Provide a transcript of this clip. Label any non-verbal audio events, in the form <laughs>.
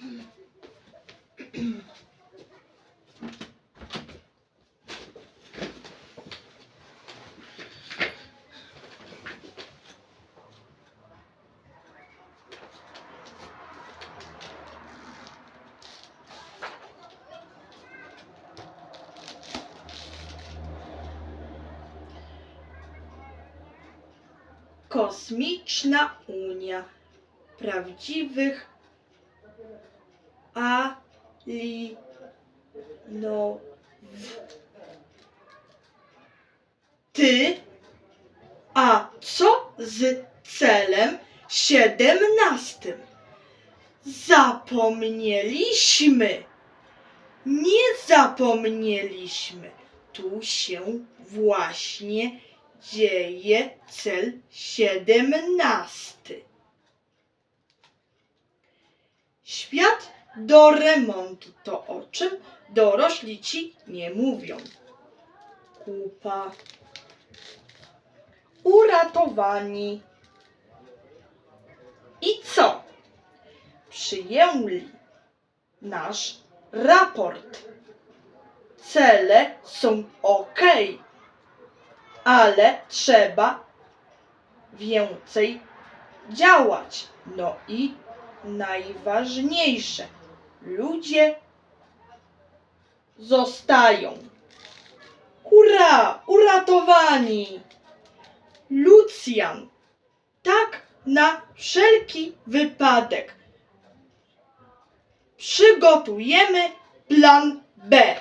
Mm-hmm. <laughs> Kosmiczna Unia prawdziwych Alinow. Ty, a co z celem siedemnastym? Zapomnieliśmy. Nie zapomnieliśmy. Tu się właśnie dzieje cel siedemnasty. Świat do remontu to o czym dorośli ci nie mówią. Kupa. Uratowani. I co? Przyjęli nasz raport. Cele są ok, ale trzeba więcej działać. No i najważniejsze, ludzie zostają. Hurra! Uratowani! Lucjan, tak na wszelki wypadek. Przygotujemy plan B.